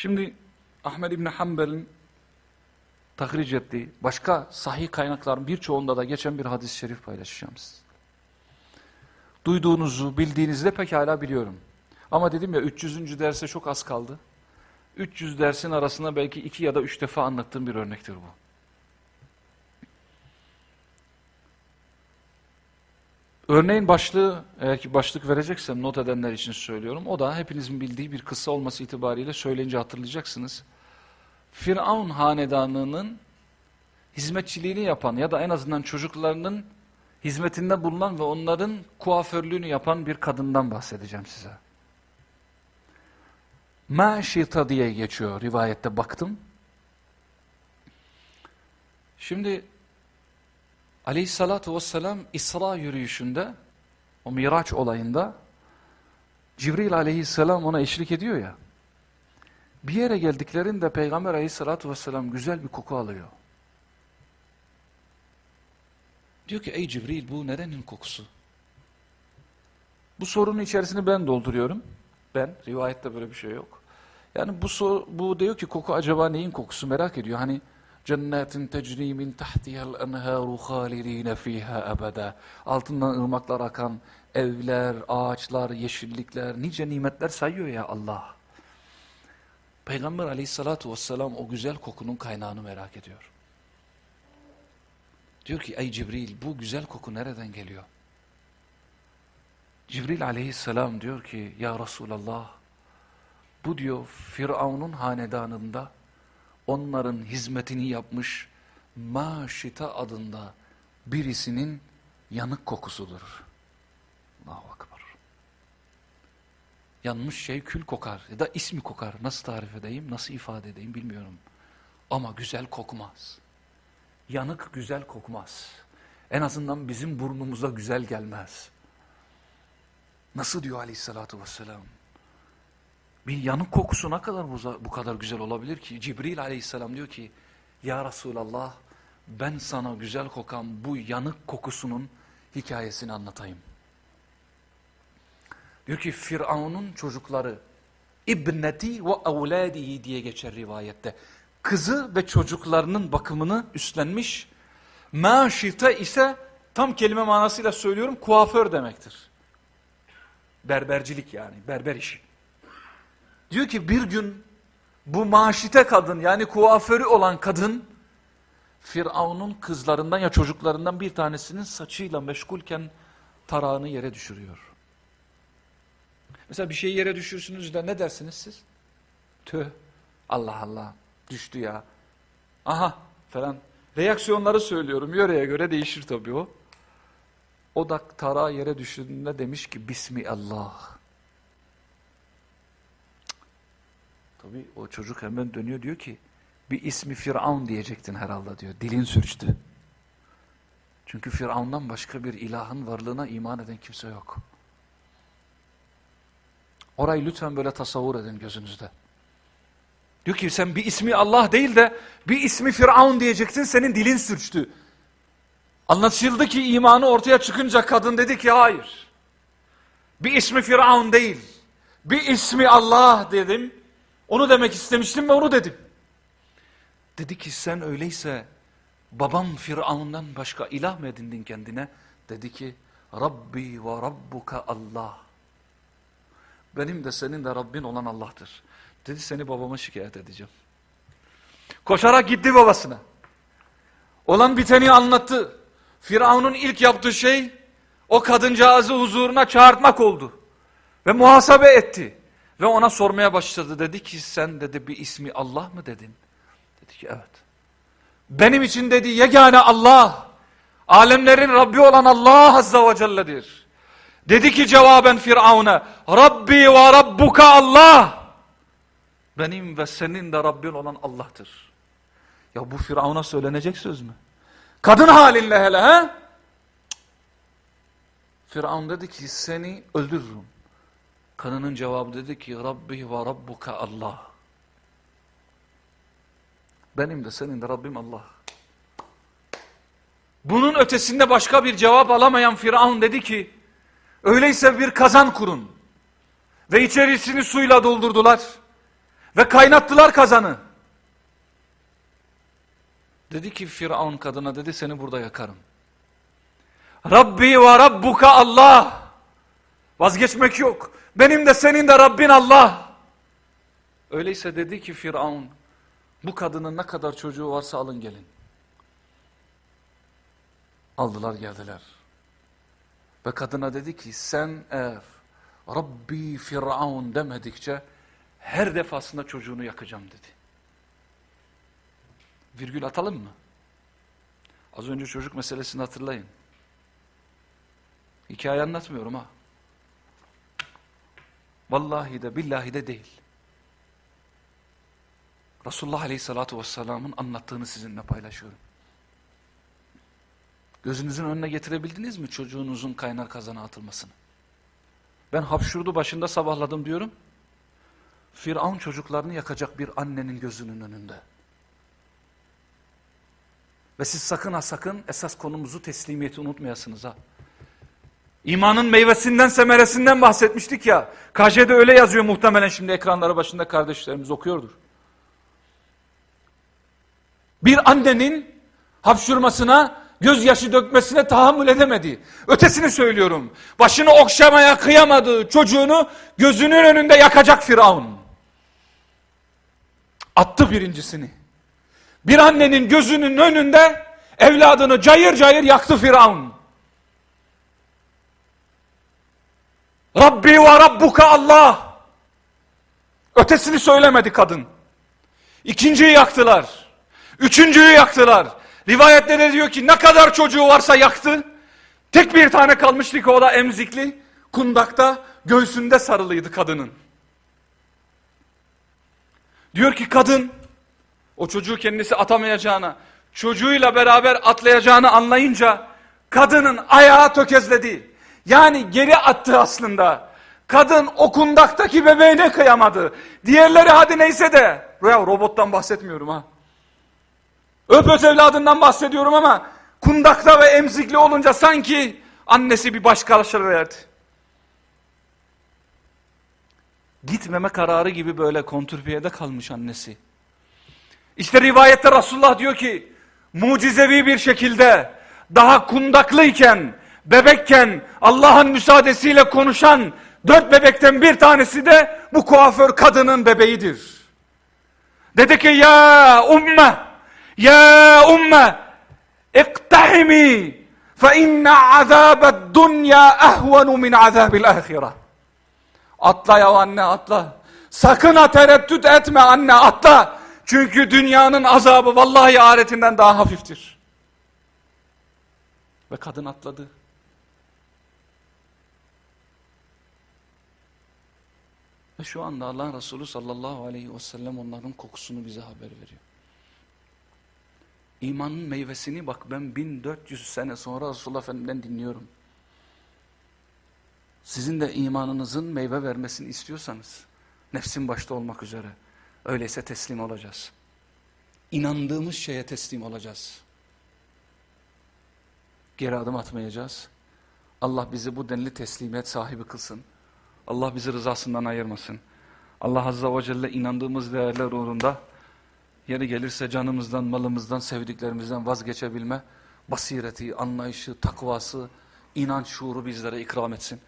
Şimdi Ahmed İbni Hanbel'in tahric ettiği başka sahih kaynakların birçoğunda da geçen bir hadis-i şerif paylaşacağım size. Duyduğunuzu, bildiğinizi de pekala biliyorum. Ama dedim ya 300. derse çok az kaldı. 300 dersin arasında belki iki ya da üç defa anlattığım bir örnektir bu. Örneğin başlığı, eğer ki başlık vereceksem not edenler için söylüyorum. O da hepinizin bildiği bir kıssa olması itibariyle söyleyince hatırlayacaksınız. Firavun hanedanının hizmetçiliğini yapan ya da en azından çocuklarının hizmetinde bulunan ve onların kuaförlüğünü yapan bir kadından bahsedeceğim size. Maşita diye geçiyor rivayette baktım. Şimdi Aleyhissalatu vesselam İsra yürüyüşünde, o Miraç olayında Cibril aleyhisselam ona eşlik ediyor ya. Bir yere geldiklerinde Peygamber aleyhissalatu vesselam güzel bir koku alıyor. Diyor ki ey Cibril bu nerenin kokusu? Bu sorunun içerisini ben dolduruyorum. Ben, rivayette böyle bir şey yok. Yani bu, sor, bu diyor ki koku acaba neyin kokusu merak ediyor. Hani cennetin tecri min tahtiha'l enharu halidin fiha ebeda. Altından ırmaklar akan evler, ağaçlar, yeşillikler, nice nimetler sayıyor ya Allah. Peygamber aleyhissalatu vesselam o güzel kokunun kaynağını merak ediyor. Diyor ki ey Cibril bu güzel koku nereden geliyor? Cibril aleyhisselam diyor ki ya Resulallah bu diyor Firavun'un hanedanında onların hizmetini yapmış Maşita adında birisinin yanık kokusudur. Allahu Akbar. Yanmış şey kül kokar ya da ismi kokar. Nasıl tarif edeyim, nasıl ifade edeyim bilmiyorum. Ama güzel kokmaz. Yanık güzel kokmaz. En azından bizim burnumuza güzel gelmez. Nasıl diyor aleyhissalatü vesselam? Bir yanık kokusu ne kadar bu, bu kadar güzel olabilir ki? Cibril aleyhisselam diyor ki, Ya Resulallah ben sana güzel kokan bu yanık kokusunun hikayesini anlatayım. Diyor ki Firavun'un çocukları İbneti ve evladihi diye geçer rivayette. Kızı ve çocuklarının bakımını üstlenmiş. Maşite ise tam kelime manasıyla söylüyorum kuaför demektir. Berbercilik yani berber işi. Diyor ki bir gün bu maşite kadın yani kuaförü olan kadın Firavun'un kızlarından ya çocuklarından bir tanesinin saçıyla meşgulken tarağını yere düşürüyor. Mesela bir şeyi yere düşürsünüz de ne dersiniz siz? Tüh Allah Allah düştü ya. Aha falan. Reaksiyonları söylüyorum. Yöreye göre değişir tabii o. O da tarağı yere düştüğünde demiş ki Bismillah. Tabii o çocuk hemen dönüyor diyor ki bir ismi Firavun diyecektin herhalde diyor. Dilin sürçtü. Çünkü Firavundan başka bir ilahın varlığına iman eden kimse yok. Orayı lütfen böyle tasavvur edin gözünüzde. Diyor ki sen bir ismi Allah değil de bir ismi Firavun diyecektin senin dilin sürçtü. Anlaşıldı ki imanı ortaya çıkınca kadın dedi ki hayır. Bir ismi Firavun değil. Bir ismi Allah dedim. Onu demek istemiştim ve onu dedim. Dedi ki sen öyleyse babam Firavun'dan başka ilah mı edindin kendine? Dedi ki Rabbi ve Rabbuka Allah. Benim de senin de Rabbin olan Allah'tır. Dedi seni babama şikayet edeceğim. Koşarak gitti babasına. Olan biteni anlattı. Firavun'un ilk yaptığı şey o kadıncağızı huzuruna çağırtmak oldu. Ve muhasebe etti. Ve ona sormaya başladı. Dedi ki sen dedi bir ismi Allah mı dedin? Dedi ki evet. Benim için dedi yegane Allah. Alemlerin Rabbi olan Allah Azza ve Celle'dir. Dedi ki cevaben Firavun'a Rabbi ve Rabbuka Allah. Benim ve senin de Rabbin olan Allah'tır. Ya bu Firavun'a söylenecek söz mü? Kadın halinle hele he? Firavun dedi ki seni öldürürüm. Kadının cevabı dedi ki Rabbi ve Rabbuka Allah. Benim de senin de Rabbim Allah. Bunun ötesinde başka bir cevap alamayan Firavun dedi ki öyleyse bir kazan kurun. Ve içerisini suyla doldurdular. Ve kaynattılar kazanı. Dedi ki Firavun kadına dedi seni burada yakarım. Rabbi ve Rabbuka Allah. Vazgeçmek yok. Benim de senin de Rabbin Allah. Öyleyse dedi ki Firavun bu kadının ne kadar çocuğu varsa alın gelin. Aldılar geldiler. Ve kadına dedi ki sen eğer Rabbi Firavun demedikçe her defasında çocuğunu yakacağım dedi. Virgül atalım mı? Az önce çocuk meselesini hatırlayın. Hikaye anlatmıyorum ha. Vallahi de billahi de değil. Resulullah Aleyhisselatü Vesselam'ın anlattığını sizinle paylaşıyorum. Gözünüzün önüne getirebildiniz mi çocuğunuzun kaynar kazana atılmasını? Ben hapşurdu başında sabahladım diyorum. Firavun çocuklarını yakacak bir annenin gözünün önünde. Ve siz sakın ha sakın esas konumuzu teslimiyeti unutmayasınız ha. İmanın meyvesinden semeresinden bahsetmiştik ya. KJ'de öyle yazıyor muhtemelen şimdi ekranları başında kardeşlerimiz okuyordur. Bir annenin hapşurmasına, gözyaşı dökmesine tahammül edemedi. Ötesini söylüyorum. Başını okşamaya kıyamadığı çocuğunu gözünün önünde yakacak Firavun. Attı birincisini. Bir annenin gözünün önünde evladını cayır cayır yaktı Firavun. Rabbi ve Rabbuka Allah. Ötesini söylemedi kadın. İkinciyi yaktılar. Üçüncüyü yaktılar. Rivayetlerde diyor ki ne kadar çocuğu varsa yaktı. Tek bir tane kalmıştı o da emzikli. Kundakta göğsünde sarılıydı kadının. Diyor ki kadın o çocuğu kendisi atamayacağına, çocuğuyla beraber atlayacağını anlayınca kadının ayağı tökezledi. Yani geri attı aslında. Kadın o kundaktaki bebeğine kıyamadı. Diğerleri hadi neyse de. Ya robottan bahsetmiyorum ha. Öpöz evladından bahsediyorum ama kundakta ve emzikli olunca sanki annesi bir başkalaşır verdi. Gitmeme kararı gibi böyle kontürpiyede kalmış annesi. İşte rivayette Resulullah diyor ki mucizevi bir şekilde daha kundaklıyken, bebekken Allah'ın müsaadesiyle konuşan dört bebekten bir tanesi de bu kuaför kadının bebeğidir. Dedi ki ya umme, ya umme iktahimi fe inne azabed dunya ehvenu min azabil ahireh. Atla ya anne atla. Sakın ha tereddüt etme anne atla. Çünkü dünyanın azabı vallahi ahiretinden daha hafiftir. Ve kadın atladı. Ve şu anda Allah Resulü sallallahu aleyhi ve sellem onların kokusunu bize haber veriyor. İmanın meyvesini bak ben 1400 sene sonra Resulullah Efendimiz'den dinliyorum. Sizin de imanınızın meyve vermesini istiyorsanız, nefsin başta olmak üzere, öyleyse teslim olacağız. İnandığımız şeye teslim olacağız. Geri adım atmayacağız. Allah bizi bu denli teslimiyet sahibi kılsın. Allah bizi rızasından ayırmasın. Allah Azza ve Celle inandığımız değerler uğrunda yeri gelirse canımızdan, malımızdan, sevdiklerimizden vazgeçebilme basireti, anlayışı, takvası, inanç şuuru bizlere ikram etsin.